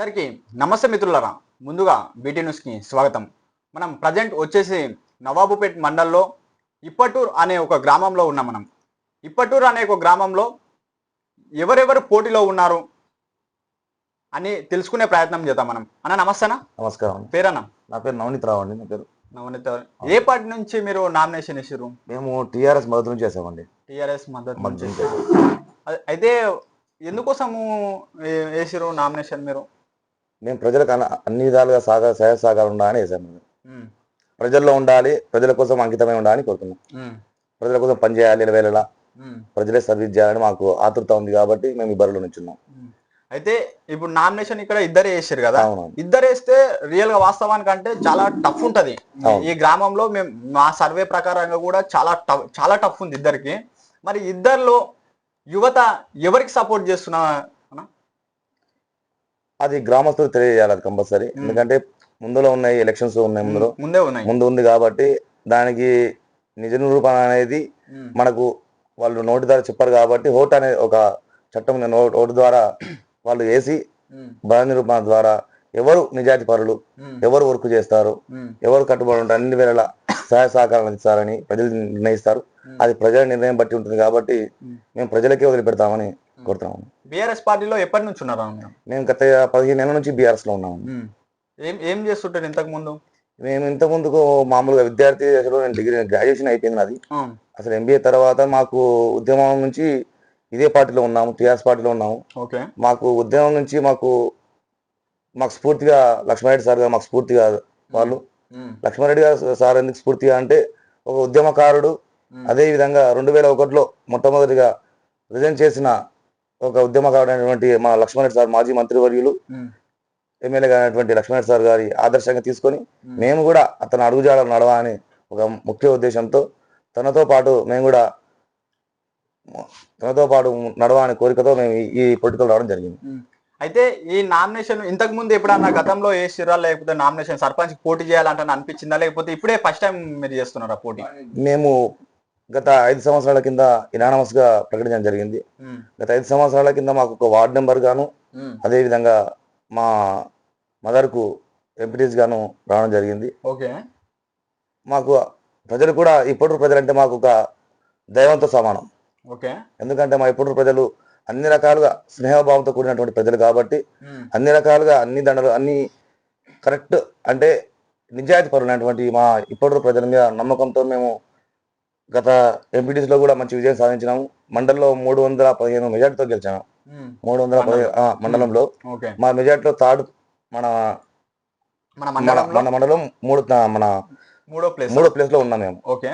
అందరికీ నమస్తే మిత్రులరా. ముందుగా బీటీ న్యూస్కి స్వాగతం. మనం ప్రజెంట్ వచ్చేసి నవాబుపేట్ మండల్లో ఇప్పటూర్ అనే ఒక గ్రామంలో ఉన్నాం మనం. ఇప్పటూర్ అనే ఒక గ్రామంలో ఎవరెవరు పోటీలో ఉన్నారు అని తెలుసుకునే ప్రయత్నం చేద్దాం మనం. అన్న నమస్తేనా? నమస్కారం పేరన్న? నా పేరు నవనీత్ రావు అండి నా పేరు. నవనీత ఏ పార్టీ నుంచి మీరు నామినేషన్ ఇచ్చారు మేము టీఆర్ఎస్ మద్దతు నుంచి చేసామండి టిఆర్ఎస్ మద్దతు నుంచి. అయితే ఎందుకోసము వేసిరు నామినేషన్ మీరు? మేము ప్రజలకు అన్న- విధాలుగా సాగా సహాయ సహకారం ఉండాలని వేసాము ఉమ్, ప్రజల్లో ఉండాలి ప్రజల కోసం అంకితమై ఉండాలని కోరుతున్నాం ఉమ్, ప్రజల కోసం పనిచేయాలి వేళలా ఉమ్. ప్రజలే సర్వీస్ చేయాలని మాకు ఆతృత ఉంది కాబట్టి మేము ఈ బరిలో నుంచున్నాం. అయితే ఇప్పుడు నామినేషన్ ఇక్కడ ఇద్దరే వేసారు కదా? ఇద్దరు వేస్తే రియల్గా వాస్తవానికి అంటే చాలా టఫ్ ఉంటది. ఈ గ్రామంలో మేము మా సర్వే ప్రకారంగా కూడా చాలా టఫ్ చాలా టఫ్ ఉంది ఇద్దరికి. మరి ఇద్దరిలో యువత ఎవరికి సపోర్ట్ చేస్తున్నా? అది గ్రామస్తులకు తెలియజేయాలి అది కంపల్సరీ. ఎందుకంటే ముందులో ఉన్నాయి ఎలక్షన్స్ ఉన్నాయి ముందులో. ముందే ఉన్నాయి. ముందు ఉంది కాబట్టి దానికి నిజ నిరూపణ అనేది మనకు వాళ్ళు నోటి ద్వారా చెప్పారు కాబట్టి ఓటు అనే ఒక చట్టం ఓటు ద్వారా వాళ్ళు వేసి బల నిరూపణ ద్వారా ఎవరు నిజాయితీ పరులు ఎవరు వర్క్ చేస్తారు ఎవరు కట్టుబడి ఉంటారు అన్ని వేళల సహాయ సహకారాలు అందిస్తారని ప్రజలు నిర్ణయిస్తారు. అది ప్రజల నిర్ణయం బట్టి ఉంటుంది కాబట్టి. మేము ప్రజలకే వదిలిపెడతామని కోరుతున్నాము బీఆర్ఎస్ పార్టీలో ఎప్పటి నుంచి ఉన్నారా మేము గత పదిహేను నెలల నుంచి బీఆర్ఎస్లో ఉన్నాము. ఏం ఏం చేస్తుంటారు ఇంతకు ముందు మేము ఇంత ముందుకు మామూలుగా విద్యార్థి దశలో నేను డిగ్రీ గ్రాడ్యుయేషన్ అయిపోయింది నాది. అసలు ఎంబీఏ తర్వాత మాకు ఉద్యమం నుంచి ఇదే పార్టీలో ఉన్నాము టీఆర్ఎస్ పార్టీలో ఉన్నాము. ఓకే. మాకు ఉద్యమం నుంచి మాకు మాకు స్ఫూర్తిగా లక్ష్మారెడ్డి సార్ గారు మాకు స్ఫూర్తిగా వాళ్ళు. లక్ష్మారెడ్డి గారు సార్ ఎందుకు స్ఫూర్తిగా అంటే ఒక ఉద్యమకారుడు. అదే విధంగా రెండు వేల ఒకటిలో మొట్టమొదటిగా రిజైన్ చేసిన ఒక ఉద్యమకారుడు అయినటువంటి మా లక్ష్మణరెడ్డి సార్ మాజీ మంత్రివర్యులు ఎమ్మెల్యే అయినటువంటి లక్ష్మణరెడ్డి సార్ గారి ఆదర్శంగా తీసుకొని. మేము కూడా అతను అడుగుజాడలు నడవాలని ఒక ముఖ్య ఉద్దేశంతో తనతో పాటు మేము కూడా తనతో పాటు నడవాలని కోరికతో మేము ఈ- పొలిటికల్ రావడం జరిగింది. అయితే ఈ నామినేషన్ ఇంతకు ముందు ఎప్పుడన్నా గతంలో వేసిరా లేకపోతే నామినేషన్ సర్పంచ్ పోటీ చేయాలంటే అనిపించిందా? లేకపోతే ఇప్పుడే ఫస్ట్ టైం మీరు చేస్తున్నారా పోటీ? మేము గత ఐదు సంవత్సరాల కింద ఇనానమస్గా ప్రకటించడం జరిగింది. గత ఐదు సంవత్సరాల కింద మాకు ఒక వార్డ్ నెంబర్ గాను ఉమ్, అదే విధంగా మా మదర్కు ఎంపీటీస్ గాను రావడం జరిగింది. ఓకే. మాకు ప్రజలు కూడా ఇప్పుడు ప్రజలంటే మాకు ఒక దైవంతో సమానం. ఓకే. ఎందుకంటే మా ఇప్పుడు ప్రజలు అన్ని రకాలుగా స్నేహభావంతో కూడినటువంటి ప్రజలు కాబట్టి అన్ని రకాలుగా అన్ని దండలు అన్ని కరెక్ట్ అంటే నిజాయితీ పరులైనటువంటి మా ఇప్పుడు ప్రజల మీద నమ్మకంతో మేము గత ఎంపీటీస్లో కూడా మంచి విజయం సాధించినాము. మండలంలో మూడు వందల పదిహేను మెజార్టీతో గెలిచాము. మూడు వందల పదిహేను మండలంలో. మా మెజార్టీలో థర్డ్ మన మన మండలం మూడు మన మూడో ప్లేస్. మూడో ప్లేస్లో ఉన్నాం మేము. ఓకే.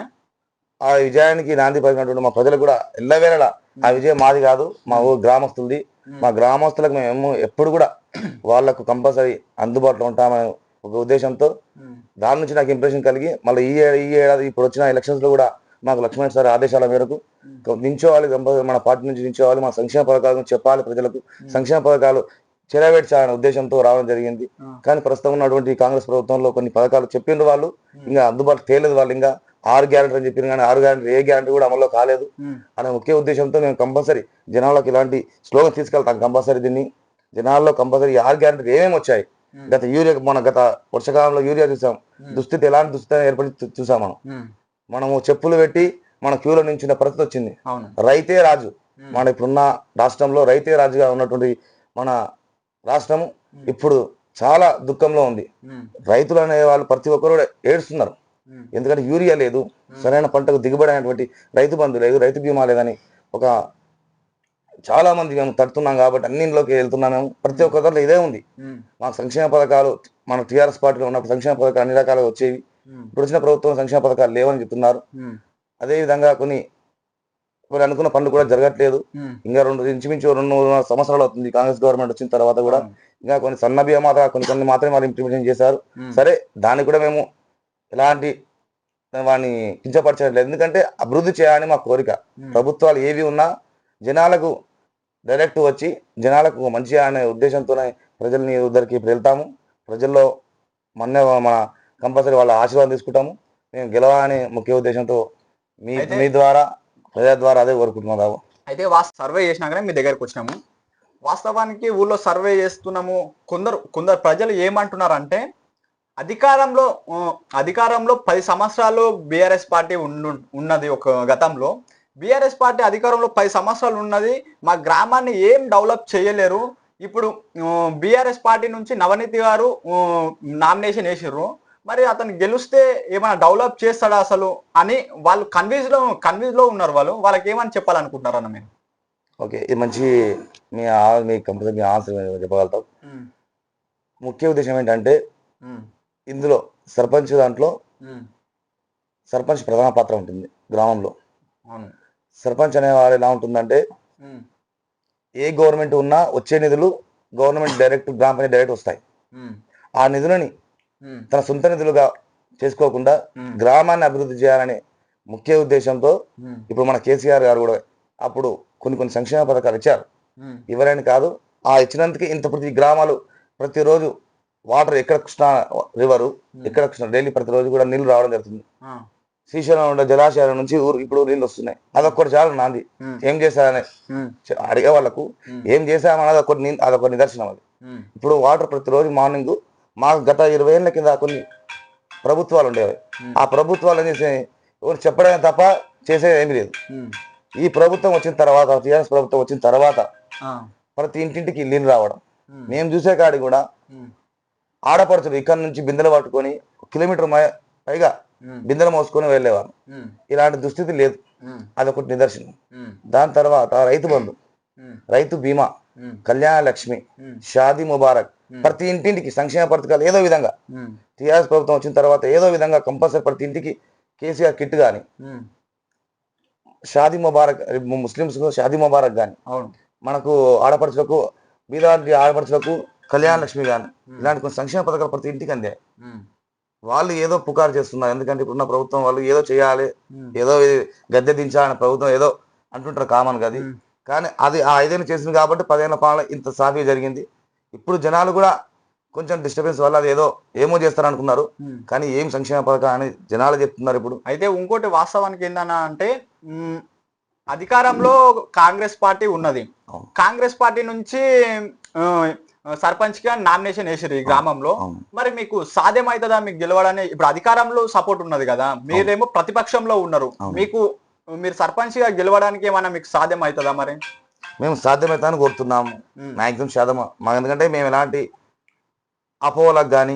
ఆ విజయానికి నాంది పలికినటువంటి మా ప్రజలు కూడా ఎల్లవేళలా ఆ విజయం మాది కాదు మా ఊరు గ్రామస్తులది. మా గ్రామస్తులకు మేము ఎప్పుడు కూడా వాళ్ళకు కంపల్సరీ అందుబాటులో ఉంటామని ఒక ఉద్దేశంతో దాని నుంచి నాకు ఇంప్రెషన్ కలిగి మళ్ళీ ఈ ఏడాది ఇప్పుడు వచ్చిన ఎలక్షన్స్లో కూడా మాకు లక్ష్మణ్ సార్ ఆదేశాల మేరకు నించోవాలి మన పార్టీ నుంచి నించోవాలి మన సంక్షేమ పథకాల గురించి చెప్పాలి ప్రజలకు. సంక్షేమ పథకాలు చెరవేడ్చాలనే ఉద్దేశంతో రావడం జరిగింది. కానీ ప్రస్తుతం ఉన్నటువంటి కాంగ్రెస్ ప్రభుత్వంలో కొన్ని పథకాలు చెప్పిండ్రు వాళ్ళు. ఇంకా అందుబాటు తేలేదు వాళ్ళు. ఇంకా ఆరు గ్యారెంటీ అని చెప్పిన కానీ ఆరు గ్యారెంటీ ఏ గ్యారెంటీ కూడా అమల్లో కాలేదు. అనే ముఖ్య ఉద్దేశంతో మేము కంపల్సరీ జనాలకు ఇలాంటి స్లోగన్ తీసుకెళ్తాం కంపల్సరీ దీన్ని. జనాల్లో కంపల్సరీ ఆరు గ్యారెంటీ ఏమేమి వచ్చాయి? గత యూరియా మన గత వర్షకాలంలో యూరియా చూసాం. దుస్థితి ఎలాంటి దుస్థితి ఏర్పడి చూసాం మనం. మనము చెప్పులు పెట్టి మన క్యూలో నించిన పరిస్థితి వచ్చింది. రైతే రాజు. మన ఇప్పుడున్న రాష్ట్రంలో రైతే రాజుగా ఉన్నటువంటి మన రాష్ట్రం ఇప్పుడు చాలా దుఃఖంలో ఉంది. రైతులు అనే వాళ్ళు ప్రతి ఒక్కరు కూడా ఏడుస్తున్నారు. ఎందుకంటే యూరియా లేదు. సరైన పంటకు దిగుబడి అయినటువంటి రైతు బంధు లేదు రైతు బీమా లేదని ఒక చాలా మంది మేము తడుతున్నాం కాబట్టి అన్నింటిలోకి వెళ్తున్నాం మేము. ప్రతి ఒక్క దాంట్లో ఇదే ఉంది. మాకు సంక్షేమ పథకాలు మన టీఆర్ఎస్ పార్టీలో ఉన్నప్పుడు సంక్షేమ పథకాలు అన్ని రకాలుగా వచ్చేవి. ఇప్పుడు వచ్చిన ప్రభుత్వం సంక్షేమ పథకాలు లేవని చెప్తున్నారు. ఉమ్, అదే విధంగా కొన్ని కొన్ని అనుకున్న పనులు కూడా జరగట్లేదు. ఉమ్, ఇంకా రెండు ఇంచుమించు రెండు మూడు సంవత్సరాలు అవుతుంది కాంగ్రెస్ గవర్నమెంట్ వచ్చిన తర్వాత కూడా. ఇంకా కొన్ని సన్న బియ్యం మాత్రం కొన్ని కొన్ని మాత్రమే వాళ్ళు ఇంప్లిమెంటేషన్ చేశారు. సరే దానికి కూడా మేము ఎలాంటి వాడిని కించపరచట్లేదు. ఎందుకంటే అభివృద్ధి చేయాలని మా కోరిక. ప్రభుత్వాలు ఏవి ఉన్నా జనాలకు డైరెక్ట్ వచ్చి జనాలకు మంచి అనే ఉద్దేశంతోనే ప్రజల్ని ఉద్దరికి ఇప్పుడు వెళ్తాము. ప్రజల్లో మొన్నే మన కంపల్సరీ వాళ్ళ ఆశీర్వాదం తీసుకుంటాము. మేము గెలవాలనే ముఖ్య ఉద్దేశంతో మీ మీ ద్వారా ప్రజల ద్వారా అదే కోరుకుంటున్నాం బాబు అయితే సర్వే చేసినాకనే మీ దగ్గరకు వచ్చినాము. వాస్తవానికి ఊళ్ళో సర్వే చేస్తున్నాము. కొందరు కొందరు ప్రజలు ఏమంటున్నారంటే అధికారంలో అధికారంలో పది సంవత్సరాలు బీఆర్ఎస్ పార్టీ ఉండు ఉన్నది ఒక గతంలో. బీఆర్ఎస్ పార్టీ అధికారంలో పది సంవత్సరాలు ఉన్నది. మా గ్రామాన్ని ఏం డెవలప్ చేయలేరు. ఇప్పుడు బీఆర్ఎస్ పార్టీ నుంచి నవనీతి గారు నామినేషన్ వేసిర్రు. మరి అతను గెలిస్తే ఏమైనా డెవలప్ చేస్తాడా అసలు అని వాళ్ళు కన్విన్స్లో కన్విన్స్లో ఉన్నారు వాళ్ళు. వాళ్ళకి ఏమని చెప్పాలనుకుంటున్నారు అన్న మీరు? ఓకే ఇది మంచి మీ మీ కంపెనీ మీ ఆన్సర్ చెప్పగలుగుతాం. ముఖ్య ఉద్దేశం ఏంటంటే ఇందులో సర్పంచ్ దాంట్లో సర్పంచ్ ప్రధాన పాత్ర ఉంటుంది గ్రామంలో. సర్పంచ్ అనేవారు ఎలా ఉంటుందంటే ఏ గవర్నమెంట్ ఉన్నా వచ్చే నిధులు గవర్నమెంట్ డైరెక్ట్ గ్రామ పంచాయతీ డైరెక్ట్ వస్తాయి. ఆ నిధులని తన సొంత నిధులుగా చేసుకోకుండా గ్రామాన్ని అభివృద్ధి చేయాలనే ముఖ్య ఉద్దేశంతో ఇప్పుడు మన కేసీఆర్ గారు కూడా అప్పుడు కొన్ని కొన్ని సంక్షేమ పథకాలు ఇచ్చారు. ఉమ్, ఇవ్వరని కాదు ఆ ఇచ్చినందుకు ఇంత ప్రతి గ్రామాలు ప్రతిరోజు వాటర్ ఎక్కడ కృష్ణా రివరు ఎక్కడ కృష్ణ డైలీ ప్రతిరోజు కూడా నీళ్ళు రావడం జరుగుతుంది. శ్రీశైలం ఉండే జలాశయాల నుంచి ఊరు ఇప్పుడు నీళ్ళు వస్తున్నాయి. అదొక్కటి చాలు నాంది. ఏం చేశారని అడిగే వాళ్ళకు ఏం చేశామన్నది ఒకటి ని- అదొక నిదర్శనం అది. ఇప్పుడు వాటర్ ప్రతిరోజు మార్నింగ్ మాకు గత ఇరవై ఏళ్ళ కింద కొన్ని ప్రభుత్వాలు ఉండేవి. ఆ ప్రభుత్వాలు ఏం చేసే ఎవరు చెప్పడమే తప్ప చేసేది ఏమీ లేదు. ఈ ప్రభుత్వం వచ్చిన తర్వాత టీఆర్ఎస్ ప్రభుత్వం వచ్చిన తర్వాత ప్రతి ఇంటింటికి నీళ్ళు రావడం. మేము. చూసే కాడి కూడా ఆడపడుచులు ఇక్కడ నుంచి బిందెలు పట్టుకొని కిలోమీటర్ పైగా బిందెలు మోసుకొని వెళ్ళేవారు. ఇలాంటి దుస్థితి లేదు. అదొకటి నిదర్శనం. దాని తర్వాత రైతు బంధు రైతు బీమా కళ్యాణ లక్ష్మి షాదీ ముబారక్ ప్రతి ఇంటింటికి సంక్షేమ పథకాలు ఏదో విధంగా. టీఆర్ఎస్ ప్రభుత్వం వచ్చిన తర్వాత ఏదో విధంగా కంపల్సరీ ప్రతి ఇంటికి కేసీఆర్ కిట్ కానీ షాదీ ముబారక్ ముస్లిమ్స్ షాదీ ముబారక్ కానీ అవును. మనకు ఆడపడుచులకు బీదాంటి ఆడపడుచులకు కళ్యాణ లక్ష్మి కానీ ఉమ్, ఇలాంటి కొన్ని సంక్షేమ పథకాలు ప్రతి ఇంటికి అందాయి ఉమ్, వాళ్ళు ఏదో పుకారు చేస్తున్నారు. ఎందుకంటే ఇప్పుడున్న ప్రభుత్వం వాళ్ళు ఏదో చేయాలి ఏదో గద్దె దించాలని ప్రభుత్వం ఏదో అంటుంటారు కామన్ అది ఉమ్, కానీ అది ఆ ఐదేళ్ళు చేసింది కాబట్టి పదేళ్ళ పాలన ఇంత సాఫీ జరిగింది. ఇప్పుడు జనాలు కూడా కొంచెం డిస్టర్బెన్స్ వల్ల అది ఏదో ఏమో చేస్తారు అనుకున్నారు. కానీ ఏం సంక్షేమ పథకం అని జనాలు చెప్తున్నారు ఇప్పుడు. అయితే ఇంకోటి వాస్తవానికి ఏందన్నా అంటే అధికారంలో కాంగ్రెస్ పార్టీ ఉన్నది. కాంగ్రెస్ పార్టీ నుంచి సర్పంచ్గా నామినేషన్ వేసారు ఈ గ్రామంలో. మరి మీకు సాధ్యమవుతుందా మీకు గెలవడని ఇప్పుడు అధికారంలో సపోర్ట్ ఉన్నది కదా. మీరేమో ప్రతిపక్షంలో ఉన్నారు. మీకు మీరు సర్పంచ్గా గెలవడానికి ఏమైనా మీకు సాధ్యం అవుతుందా మరి? మేము సాధ్యమైతే కోరుతున్నాము. మాక్సిమం శాతం మాకు ఎందుకంటే మేము ఎలాంటి అపోహలకు కానీ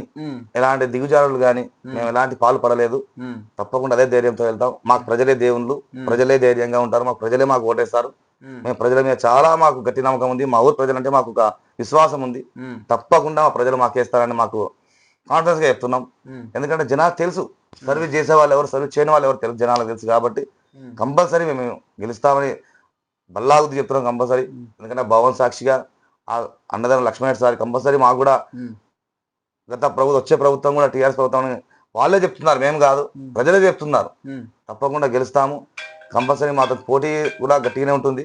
ఎలాంటి దిగుజారులు కానీ. మేము. ఎలాంటి పాలు పడలేదు. తప్పకుండా అదే ధైర్యంతో వెళ్తాం. మాకు ప్రజలే దేవుళ్ళు ప్రజలే ధైర్యంగా ఉంటారు. మాకు ప్రజలే మాకు ఓటేస్తారు. మేము. ప్రజల మీద చాలా మాకు గట్టి నమ్మకం ఉంది. మా ఊరు ప్రజలంటే మాకు ఒక విశ్వాసం ఉంది. తప్పకుండా మా ప్రజలు మాకేస్తారని మాకు కాన్ఫిడెన్స్గా చెప్తున్నాం. ఎందుకంటే జనాలు తెలుసు. సర్వీస్ చేసే వాళ్ళు ఎవరు సర్వీస్ చేయని వాళ్ళు ఎవరు తెలుసు. జనాలకు తెలుసు కాబట్టి కంపల్సరీ మేము గెలుస్తామని బల్లాగుద్ది చెప్తున్నాం కంపల్సరీ. ఎందుకంటే భవన్ సాక్షిగా ఆ అన్నదానం లక్ష్మణ సార్ కంపల్సరీ మాకు కూడా గత ప్రభుత్వం వచ్చే ప్రభుత్వం కూడా టీఆర్ఎస్ ప్రభుత్వం వాళ్ళే చెప్తున్నారు. మేము కాదు ప్రజలే చెప్తున్నారు. తప్పకుండా గెలుస్తాము. కంపల్సరీ మాతో పోటీ కూడా గట్టిగానే ఉంటుంది.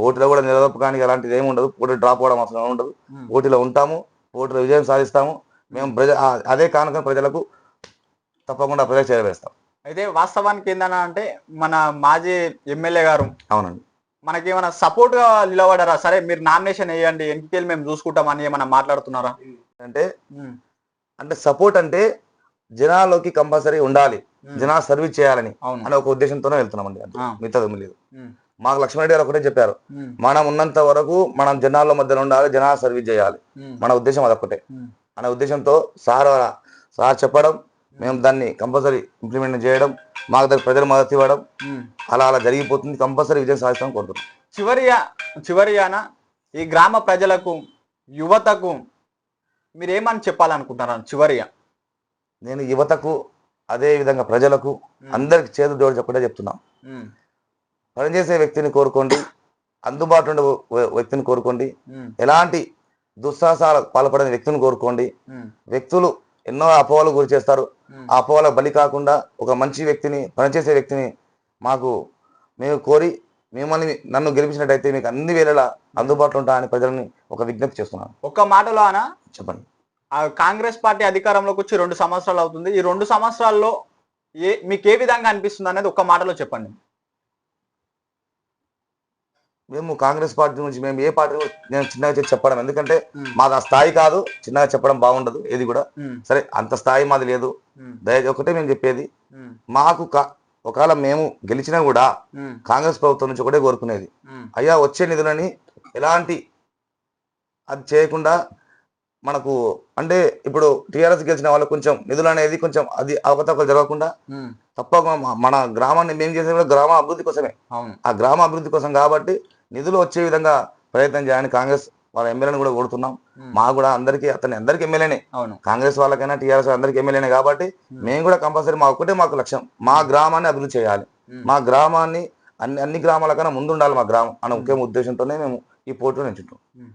పోటీలో కూడా నిలదొప్పు కానీ అలాంటిది ఏమి ఉండదు. పోటీ డ్రాప్ అవడం అసలు ఉండదు. పోటీలో ఉంటాము. పోటీలో విజయం సాధిస్తాము. మేము ప్రజ అదే కానుక ప్రజలకు తప్పకుండా ప్రజలు చేరవేస్తాం. అయితే వాస్తవానికి ఏందన్నా అంటే మన మాజీ ఎమ్మెల్యే గారు అవునండి. మనకి ఏమైనా సపోర్ట్గా నిలబడారా? సరే మీరు నామినేషన్ వేయండి ఎన్నికలు మేము చూసుకుంటామని ఏమైనా మాట్లాడుతున్నారా? అంటే అంటే సపోర్ట్ అంటే జనాల్లోకి కంపల్సరీ ఉండాలి. జనాలు సర్వీస్ చేయాలని అనే ఒక ఉద్దేశంతోనే వెళ్తున్నామండి ఏమీ లేదు. మాకు లక్ష్మణరెడ్డి గారు ఒకటే చెప్పారు. మనం ఉన్నంత వరకు మనం జనాల మధ్యలో ఉండాలి జనాలు సర్వీస్ చేయాలి. మన ఉద్దేశం అదొక్కటే. ఉమ్, అనే ఉద్దేశంతో సార్ సార్ చెప్పడం మేము దాన్ని కంపల్సరీ ఇంప్లిమెంట్ చేయడం మాకు దగ్గర ప్రజలు మద్దతు ఇవ్వడం. అలా అలా జరిగిపోతుంది. కంపల్సరీ విజయం సాధిస్తామని కోరుతున్నాం. చివరి చివరియాన ఈ గ్రామ ప్రజలకు యువతకు మీరు ఏమని చెప్పాలనుకుంటున్నారు? చివరిగా. నేను యువతకు అదే విధంగా ప్రజలకు అందరికి చేతులు జోడి చెప్పడే చెప్తున్నాం. పనిచేసే వ్యక్తిని కోరుకోండి అందుబాటులో ఉండే వ్య- వ్యక్తిని కోరుకోండి ఎలాంటి దుస్సాహసాల పాల్పడని వ్యక్తిని కోరుకోండి వ్యక్తులు ఎన్నో అపోహలు గురి చేస్తారు. ఆ అపోహలకు బలి కాకుండా ఒక మంచి వ్యక్తిని పనిచేసే వ్యక్తిని మాకు మేము కోరి మిమ్మల్ని నన్ను గెలిపించినట్టయితే మీకు అన్ని వేళలా అందుబాటులో ఉంటామని ప్రజల్ని ఒక విజ్ఞప్తి చేస్తున్నాను. ఒక్క మాటలో అన చెప్పండి. ఆ కాంగ్రెస్ పార్టీ అధికారంలోకి వచ్చి రెండు సంవత్సరాలు అవుతుంది. ఈ రెండు సంవత్సరాల్లో ఏ మీకు ఏ విధంగా అనిపిస్తుంది అనేది ఒక్క మాటలో చెప్పండి. మేము కాంగ్రెస్ పార్టీ నుంచి మేము ఏ పార్టీ నేను చిన్నగా చెప్పడం. ఎందుకంటే మాది ఆ స్థాయి కాదు చిన్నగా చెప్పడం బాగుండదు ఏది కూడా. సరే అంత స్థాయి మాది లేదు. ఉమ్, దయ ఒకటే మేము చెప్పేది. మాకు ఒకవేళ మేము గెలిచినా కూడా కాంగ్రెస్ ప్రభుత్వం నుంచి ఒకటే కోరుకునేది. అయ్యా వచ్చే నిధులని ఎలాంటి అది చేయకుండా మనకు అంటే ఇప్పుడు టీఆర్ఎస్ గెలిచిన వాళ్ళకి కొంచెం నిధులు అనేది కొంచెం అది అవకతవకలు జరగకుండా మా- మన గ్రామాన్ని మేము చేసేది కూడా గ్రామ అభివృద్ధి కోసమే. ఆ గ్రామ అభివృద్ధి కోసం కాబట్టి నిధులు వచ్చే విధంగా ప్రయత్నం చేయాలని కాంగ్రెస్ వాళ్ళ ఎమ్మెల్యేని కూడా కోరుతున్నాం. మా కూడా అందరికీ అతని అందరికి ఎమ్మెల్యేనే. అవును. కాంగ్రెస్ వాళ్ళకైనా టీఆర్ఎస్ అందరికి ఎమ్మెల్యేనే కాబట్టి మేము. కూడా కంపల్సరీ మా ఒక్కటే మాకు లక్ష్యం. మా గ్రామాన్ని అభివృద్ధి చేయాలి. మా గ్రామాన్ని అన్ని అన్ని గ్రామాల కన్నా ముందు ఉండాలి మా గ్రామం అనే ముఖ్య ఉద్దేశంతోనే మేము ఈ పోటీలో నిల్చుంటాం ఉమ్.